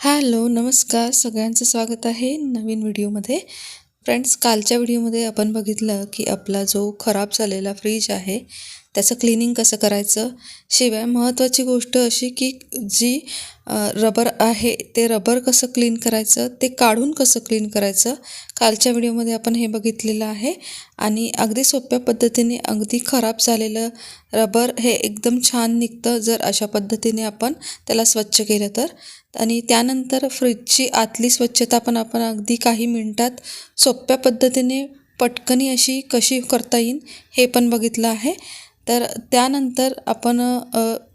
Hello नमस्कार. सगळ्यांचं स्वागत आहे नवीन व्हिडिओमध्ये. फ्रेंड्स कालच्या व्हिडिओमध्ये आपण बघितलं की आपला जो खराब झालेला फ्रीज आहे त्याचं क्लिनिंग कसं करायचं? शिवाय महत्त्वाची गोष्ट अशी की जी रबर आहे ते रबर कसं क्लीन करायचं? ते काढून कसं क्लीन करायचं? कालच्या व्हिडिओमध्ये आपण हे बघितलेलं आहे. आणि अगदी सोप्या पद्धतीने अगदी खराब झालेलं रबर हे एकदम छान निघतं जर अशा पद्धतीने आपण त्याला स्वच्छ केलं तर. आणि त्यानंतर फ्रीजची आतली स्वच्छता पण आपण अगदी काही मिनटात सोप्या पद्धतीने पटकनी अशी कशी करता येईल हे पण बघितलं आहे. तर त्यानंतर आपण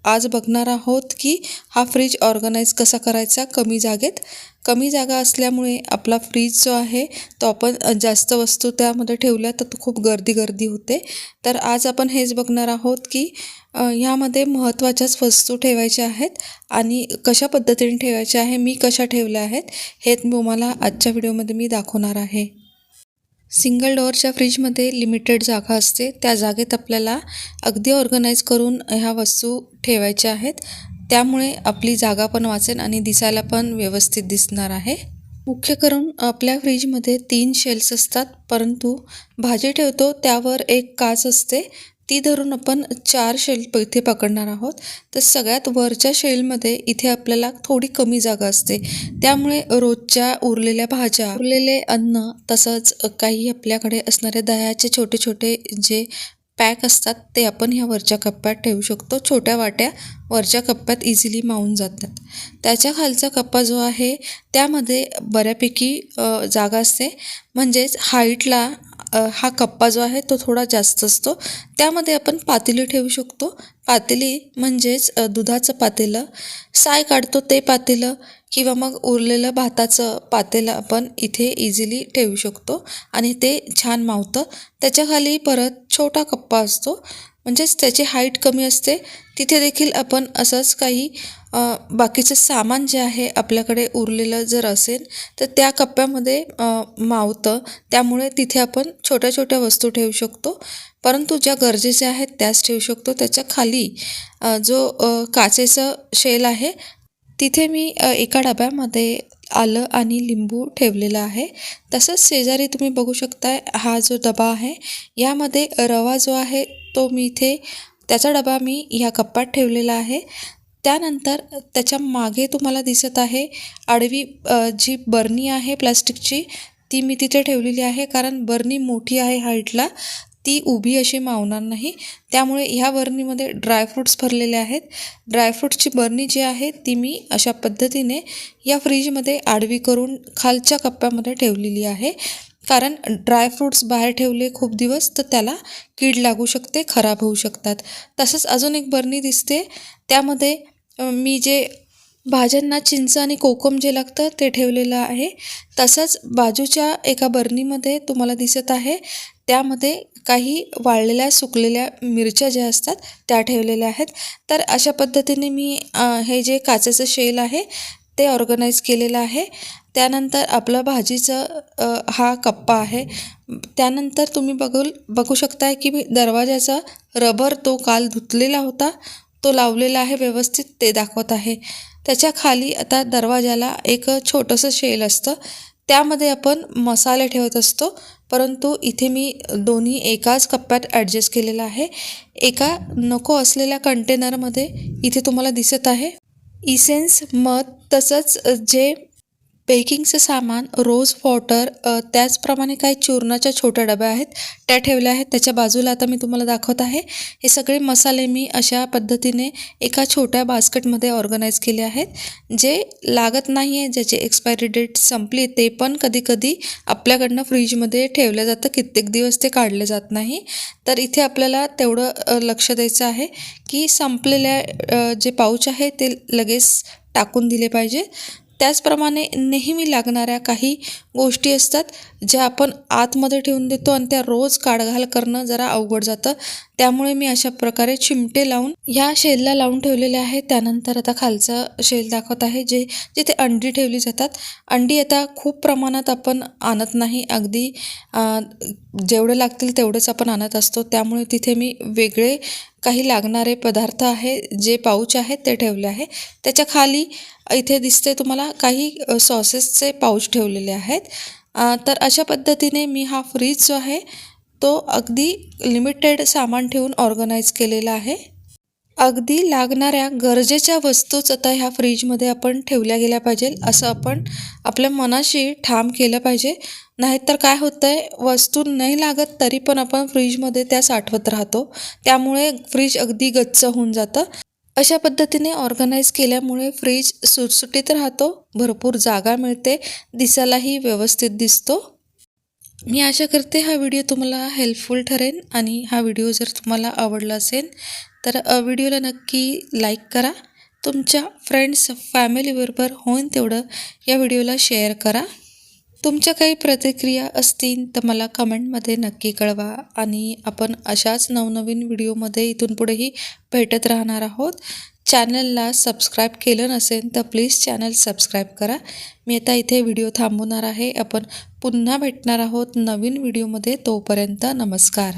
आज बघणार आहोत की हा फ्रीज ऑर्गनाईज कसा करायचा कमी जागेत. कमी जागा असल्यामुळे आपला फ्रीज जो आहे तो आपण जास्त वस्तू त्यामध्ये ठेवल्या तर तो खूप गर्दी गर्दी होते. तर आज आपण हेच बघणार आहोत की ह्यामध्ये महत्त्वाच्याच वस्तू ठेवायच्या आहेत आणि कशा पद्धतीने ठेवायच्या आहे मी कशा ठेवल्या आहेत हे तुम्हाला आजच्या व्हिडिओमध्ये मी दाखवणार आहे. सिंगल डोअरच्या फ्रीजमध्ये लिमिटेड जागा असते. त्या जागेत आपल्याला अगदी ऑर्गनाईज करून ह्या वस्तू ठेवायच्या आहेत. त्यामुळे आपली जागा पण वाचेल आणि दिसायला पण व्यवस्थित दिसणार आहे. मुख्य करून आपल्या फ्रीजमध्ये तीन शेल्स असतात परंतु भाजी ठेवतो त्यावर एक काच असते. ती धरून आपण चार शेल इथे पकडणार आहोत. तर सगळ्यात वरच्या शेलमध्ये इथे आपल्याला थोडी कमी जागा असते. त्यामुळे रोजच्या उरलेल्या भाज्या उरलेले अन्न तसंच काही आपल्याकडे असणारे दह्याचे छोटे छोटे जे पॅक असतात ते आपण ह्या वरच्या कप्प्यात ठेवू शकतो. छोट्या वाट्या वरच्या कप्प्यात इझिली मावून जातात. त्याच्या खालचा कप्पा जो आहे त्यामध्ये बऱ्यापैकी जागा असते. म्हणजेच हाईटला हा कप्पा जो आहे तो थोडा जास्त असतो. त्यामध्ये आपण पातेली ठेवू शकतो. पातेली म्हणजेच दुधाचं पातेलं. साय काढतो ते पातेलं किंवा मग उरलेलं भाताचं पातेलं आपण इथे इझिली ठेवू शकतो आणि ते छान मावतं. त्याच्याखाली परत छोटा कप्पा असतो. म्हणजेच त्याची हाईट कमी असते. तिथे देखील आपण असंच काही बाकीचं सामान जे आहे आपल्याकडे उरलेलं जर असेल तर त्या कप्प्यामध्ये मावतं. त्यामुळे तिथे आपण छोट्या छोट्या वस्तू ठेवू शकतो. परंतु ज्या गरजेच्या आहेत त्याच ठेवू शकतो. त्याच्याखाली जो काचेचं शेल आहे तिथे मी एका डब्यामध्ये आलं आणि लिंबू ठेवलेलं आहे. तसंच शेजारी तुम्ही बघू शकताय हा जो डबा आहे यामध्ये रवा जो आहे तो मी इथे त्याचा डबा मी ह्या कप्प्यात ठेवलेला आहे. त्यानंतर त्याच्यामागे तुम्हाला दिसत आहे आडवी जी बरणी आहे प्लास्टिकची ती मी तिथे ठेवलेली आहे कारण बरणी मोठी आहे हाईटला ती उभी अशी मावणार नाही. त्यामुळे ह्या बरणीमध्ये ड्रायफ्रूट्स भरलेले आहेत. ड्रायफ्रूट्सची बरणी जी आहे ती मी अशा पद्धतीने या फ्रीजमध्ये आडवी करून खालच्या कप्प्यामध्ये ठेवलेली आहे. कारण ड्रायफ्रूट्स बाहेर ठेवले खूप दिवस तर त्याला कीड लागू शकते खराब होऊ शकतात. तसंच अजून एक बरणी दिसते. त्यामध्ये मी जे भाज्यांना चिंच आणि कोकम जे लागतं ते ठेवलेलं आहे. तसंच बाजूच्या एका बरणीमध्ये तुम्हाला दिसत आहे. त्यामध्ये काही वाळलेल्या सुकलेल्या मिरच्या ज्या असतात त्या ठेवलेल्या आहेत. तर अशा पद्धतीने मी हे जे काचेचं शेल आहे ते ऑर्गनाईज केलेलं आहे. त्यानंतर आपलं भाजीचं हा कप्पा आहे. त्यानंतर तुम्ही बघू बघू शकताय की मी दरवाजाचा रबर तो काल धुतलेला होता. तो लावलेला आहे व्यवस्थित ते दाखवत आहे. त्याच्याखाली आता दरवाजाला एक छोटंसं शेल असतं. त्यामध्ये आपण मसाले ठेवत असतो परंतु इथे मी दोन्ही एकाच कप्प्यात ॲडजस्ट केलेलं आहे. एका नको असलेल्या कंटेनरमध्ये इथे तुम्हाला दिसत आहे. इसेन्स मध तसंच जे बेकिंगचं सामान रोज वॉटर त्याचप्रमाणे काही चूर्णाच्या छोट्या डब्या आहेत त्या ठेवल्या आहेत. त्याच्या बाजूला आता मी तुम्हाला दाखवत आहे. हे सगळे मसाले मी अशा पद्धतीने एका छोट्या बास्केटमध्ये ऑर्गनाईज केले आहेत. जे लागत नाही आहे ज्याची एक्सपायरी डेट संपली ते पण कधीकधी आपल्याकडनं फ्रीजमध्ये ठेवलं जातं. कित्येक दिवस ते काढले जात नाही. तर इथे आपल्याला तेवढं लक्ष द्यायचं आहे की संपलेल्या जे पाऊच आहे ते लगेच टाकून दिले पाहिजे. त्याचप्रमाणे नेहमी लागणाऱ्या काही गोष्टी असतात ज्या आपण आतमध्ये ठेवून देतो आणि त्या रोज काढघाल करणं जरा अवघड जातं. त्यामुळे मी अशा प्रकारे चिमटे लावून ह्या शेलला लावून ठेवलेले आहे. त्यानंतर आता खालचं शेल दाखवत आहे जे जिथे अंडी ठेवली जातात. अंडी आता खूप प्रमाणात आपण आणत नाही. अगदी जेवढं जेवढे लागतील तेवढेच आपण आणत असतो. त्यामुळे तिथे मी वेगळे काही लागणारे पदार्थ आहे जे पाऊच आहेत ते ठेवले आहे. त्याच्याखाली इथे दिसते तुम्हाला काही सॉसेसचे पाऊच ठेवलेले आहेत. तर अशा पद्धतीने मी हा फ्रीज जो आहे तो अगदी लिमिटेड सामान ठेवून ऑर्गनाईज केलेला आहे. अगदी लागणाऱ्या गरजेच्या वस्तूच आता ह्या फ्रीजमध्ये आपण ठेवल्या गेल्या पाहिजे असं आपण आपल्या मनाशी ठाम केलं पाहिजे. नाहीतर काय होतं आहे वस्तू नाही लागत तरी पण आपण फ्रीजमध्ये त्या साठवत राहतो. त्यामुळे फ्रीज अगदी गच्च होऊन जातं. अशा पद्धतीने ऑर्गनाईज केल्यामुळे फ्रीज सुटसुटीत राहतो भरपूर जागा मिळते दिसायलाही व्यवस्थित दिसतो. मी आशा करते हा व्हिडिओ तुम्हाला हेल्पफुल ठरेन आणि हा व्हिडिओ जर तुम्हाला आवडला असेल तर व्हिडिओला नक्की लाईक करा. तुमच्या फ्रेंड्स फॅमिलीबरोबर होईन तेवढं या व्हिडिओला शेअर करा. तुमच्या काही प्रतिक्रिया असतील तर मला कमेंटमध्ये नक्की कळवा आणि आपण अशाच नवनवीन व्हिडिओमध्ये इथून पुढेही भेटत राहणार आहोत. चॅनलला सबस्क्राईब केलं नसेल तर प्लीज चॅनल सबस्क्राईब करा. मी आता इथे व्हिडिओ थांबवणार आहे. आपण पुन्हा भेटणार आहोत नवीन व्हिडिओमध्ये. तोपर्यंत नमस्कार.